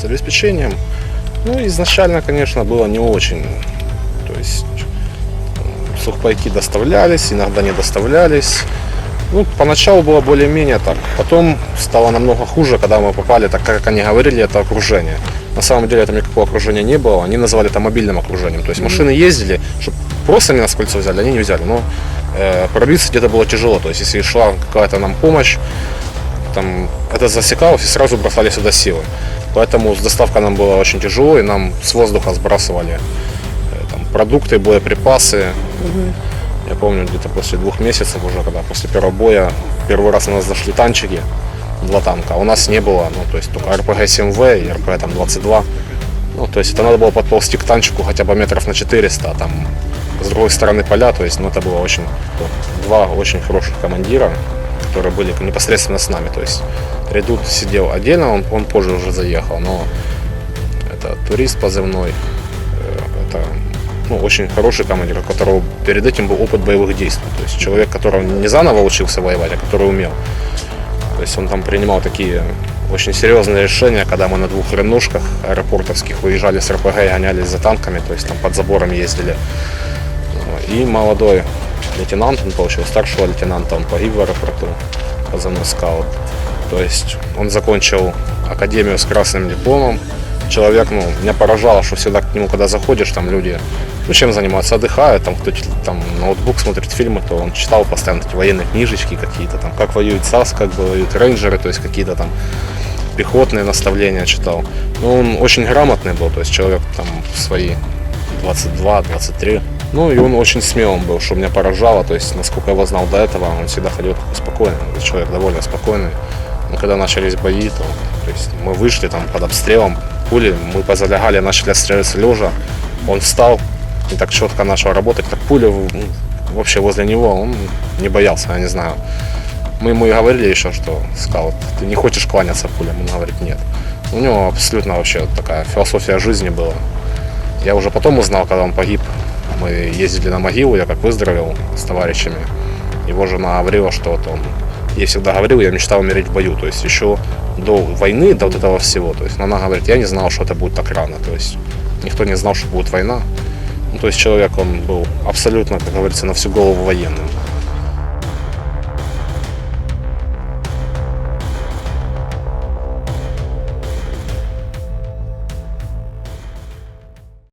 С обеспечением, ну, изначально, конечно, было не очень. То есть сухпайки доставлялись, иногда не доставлялись. Ну, поначалу было более-менее так. Потом стало намного хуже, когда мы попали, так как они говорили, это окружение. На самом деле там никакого окружения не было. Они назвали это мобильным окружением. То есть машины ездили, чтобы просто они нас кольцо взяли, они не взяли. Но э, пробиться где-то было тяжело. То есть если шла какая-то нам помощь, там это засекалось и сразу бросали сюда силы. Поэтому с доставкой нам было очень тяжело, и нам с воздуха сбрасывали э, там, продукты, боеприпасы. Я помню, где-то после двух месяцев уже, когда после первого боя, первый раз у нас зашли танчики, два танка, а у нас не было, ну, то есть только РПГ-7В и РПГ там 22. Ну, то есть это надо было подползти к танчику хотя бы метров на 400, а там с другой стороны поля, то есть, ну, это было очень, два очень хороших командира, которые были непосредственно с нами, то есть Редут сидел отдельно, он, он позже уже заехал, но это турист позывной, э, это ну, очень хороший командир, у которого перед этим был опыт боевых действий. То есть человек, который не заново учился воевать, а который умел. То есть он там принимал такие очень серьезные решения, когда мы на двух ренушках аэропортовских выезжали с РПГ и гонялись за танками, то есть там под забором ездили. И молодой лейтенант, он получил старшего лейтенанта, он погиб в аэропорту, позывной скаут. То есть он закончил академию с красным дипломом. Человек, ну, меня поражало, что всегда к нему, когда заходишь, там люди, ну, чем занимаются, отдыхают, там кто-то там ноутбук смотрит фильмы, то он читал постоянно эти военные книжечки какие-то, там, как воюет САС, как воюют рейнджеры, то есть какие-то там пехотные наставления читал. Ну, он очень грамотный был, то есть человек там свои 22-23. Ну, и он очень смелым был, что меня поражало, то есть, насколько я его знал до этого, он всегда ходил такой спокойный, человек довольно спокойный. Но когда начались бои, то, то есть мы вышли там под обстрелом, пули, мы позалягали, начали отстреливаться лежа, он встал и так четко начал работать, так пуля ну, вообще возле него, он не боялся, я не знаю. Мы ему и говорили еще, что скаут, ты не хочешь кланяться пулям? Он говорит, нет. У него абсолютно вообще такая философия жизни была. Я уже потом узнал, когда он погиб, мы ездили на могилу, я как выздоровел с товарищами. Его жена говорила, что он, я всегда говорил, я мечтал умереть в бою. То есть еще до войны, до вот этого всего. То есть она говорит, я не знал, что это будет так рано. То есть никто не знал, что будет война. Ну, то есть человек, он был абсолютно, как говорится, на всю голову военным.